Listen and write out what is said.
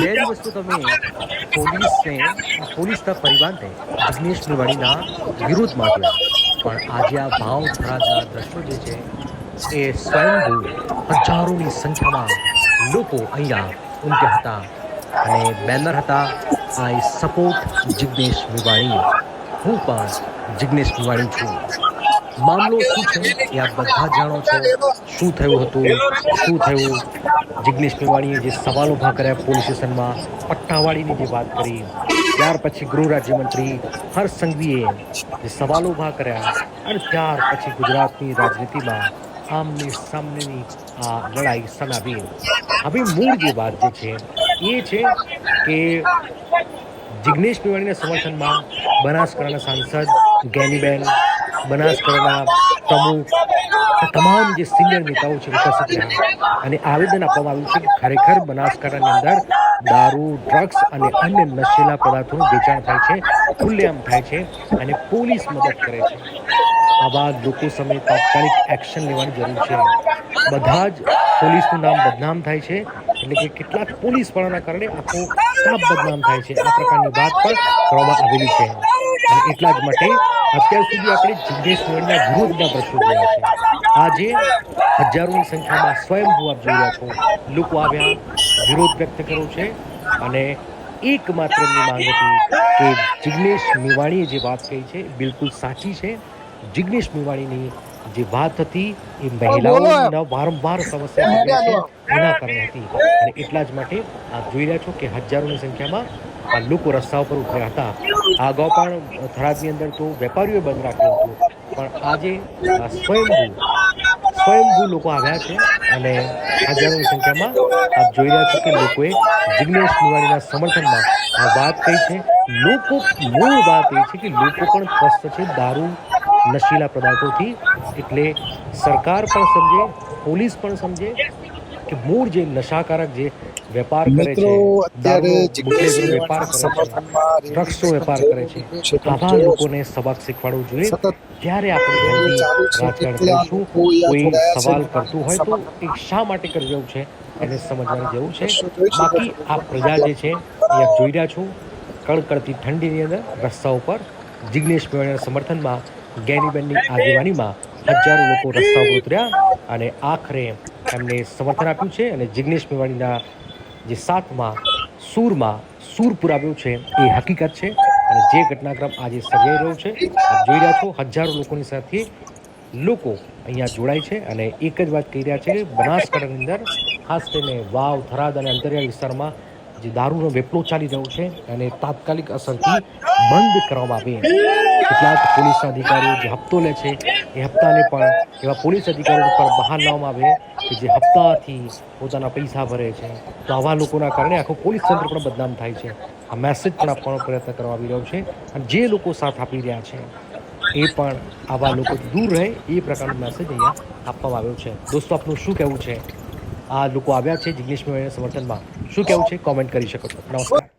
બે વસ્તુ તમે પોલીસને પોલીસના પરિવારને જિગ્નેશ મેવાણીના વિરોધમાં જોયા પણ આજે આ ભાવ થરાદના દ્રશ્યો જે છે, એ સ્વયંભૂ હજારોની સંખ્યામાં લોકો અહીંયા ઉમટ્યા હતા. અને બેનર હતા આઈ સપોર્ટ જિગ્નેશ મેવાણી હું પણ જિગ્નેશ મેવાણી છું. મામલો શું છે? એ આપ બધા જાણો છો. શું થયું હતું? શું થયું? જિગ્નેશ મેવાણીએ જે સવાલ ઊભા કર્યા પોલીસ સ્ટેશનમાં પટ્ટાવાળીની જે વાત કરી, ત્યાર પછી ગૃહ રાજ્યમંત્રી હર્ષ સંઘવીએ જે સવાલો ઊભા કર્યા અને ત્યાર પછી ગુજરાતની રાજનીતિમાં આમની સામનેની આ લડાઈ સનાવી હવે મૂળ જે વાત જે છે, એ છે કે જિગ્નેશ મેવાણીના સમર્થનમાં બનાસકાંઠાના સાંસદ જ્ઞાનીબેન બનાસકાંઠાના પ્રમુખ તમામ જે સિનિયર નેતાઓ છે ઉપસ્થિત રહ્યા અને આવેદન આપવામાં આવ્યું છે કે ખરેખર બનાસકાંઠાની અંદર દારૂ ડ્રગ્સ અને અન્ય નશીલા પદાર્થોનું વેચાણ થાય છે, ખુલ્લેઆમ થાય છે અને પોલીસ મદદ કરે છે. આવા લોકો સામે તાત્કાલિક એક્શન લેવાની જરૂર છે. બધા જ પોલીસનું નામ બદનામ થાય છે. એટલે કે કેટલાક પોલીસ વાળાના કારણે આખો સ્ટાફ બદનામ થાય છે. આ પ્રકારની વાત પણ કરવામાં આવેલી છે. અને એટલા જ માટે અત્યાર સુધી આપણે મેવાણીના વિરોધના દ્રશ્યો જોયા છે. આજે હજારોની સંખ્યામાં સ્વયંભૂ આપ જોઈ રહ્યા છો. લોકો આવ્યા વિરોધ વ્યક્ત કર્યો છે અને એકમાત્ર એમની માંગ હતી કે જિગ્નેશ મેવાણીએ જે વાત કહી છે બિલકુલ સાચી છે. જિગ્નેશ મેવાણીની જે વાત હતી એ મહિલાઓના વારંવાર સમસ્યા એના કારણે હતી. અને એટલા જ માટે આપ જોઈ રહ્યા છો કે હજારોની સંખ્યામાં લોકો રસ્તા ઉપર ઉતર્યા હતા. આ અગાઉ પણ થરાદની અંદર તો વેપારીઓએ બંધ રાખ્યું હતું. પણ આજે આ સ્વયંભૂ સ્વયંભૂ લોકો આવ્યા છે અને હજારોની સંખ્યામાં આપ જોઈ રહ્યા છો કે લોકોએ જિગ્નેશ મેવાણીના સમર્થનમાં આ વાત કહી છે. લોકો, મૂળ વાત એ છે કે લોકો પણ ત્રસ્ત છે, દારૂ, નશીલા પદાર્થોથી. એટલે સરકાર પણ સમજે, પોલીસ પણ સમજે કે મૂળ જે નશાકારક જે વેપાર કરે છે અત્યારે વેપાર કરે છે સમર્થનમાં ડ્રગ્સનો વેપાર કરે છે આવા લોકોને સબક શીખવાડવું જોઈએ. જ્યારે ત્યારે આપણે રાજકારણ કરીશું કોઈ સવાલ કરતું હોય તો એ શા માટે કરી રહ્યું છે એને સમજવાની જેવું છે. બાકી આ પ્રજા જે છે એ આપ જોઈ રહ્યા છો કડકડતી ઠંડીની અંદર રસ્તા ઉપર જિગ્નેશ મેવાણીના સમર્થનમાં ગેનીબેનની આગેવાનીમાં હજારો લોકો રસ્તા ઉપર ઉતર્યા અને આખરે એમને સમર્થન આપ્યું છે અને જિગ્નેશ મેવાણીના જે સાતમાં સૂરમાં સૂર પુરાવ્યો છે એ હકીકત છે અને જે ઘટનાક્રમ આજે સર્જાઈ રહ્યો છે જોઈ રહ્યા છો, હજારો લોકોની સાથે લોકો અહીંયા જોડાય છે અને એક જ વાત કહી રહ્યા છે કે બનાસકાંઠાની અંદર ખાસ કરીને વાવ, થરાદ અને અંતરિયાળ વિસ્તારમાં જે દારૂનો વેપલો ચાલી રહ્યો છે અને તાત્કાલિક અસરથી બંધ કરવામાં આવે. કેટલાક પોલીસના અધિકારીઓ જે હપ્તો લે છે, એ હપ્તાને પણ એવા પોલીસ અધિકારીઓ પર બહાર લાવવામાં આવે કે જે હપ્તાથી પોતાના પૈસા ભરે છે. તો આવા લોકોના કારણે આખું પોલીસ તંત્ર પણ બદનામ થાય છે. આ મેસેજ પણ આપવાનો પ્રયત્ન કરવામાં આવી રહ્યો છે અને જે લોકો સાથ આપી રહ્યા છે, એ પણ આવા લોકો દૂર રહે એ પ્રકારનો મેસેજ અહીંયા આપવામાં આવ્યો છે. દોસ્તો, આપનું શું કહેવું છે? આ લોકો આવ્યા છે જિગ્નેશ સમર્થનમાં. શું કહેવું છે? કોમેન્ટ કરી શકો છો. નમસ્કાર.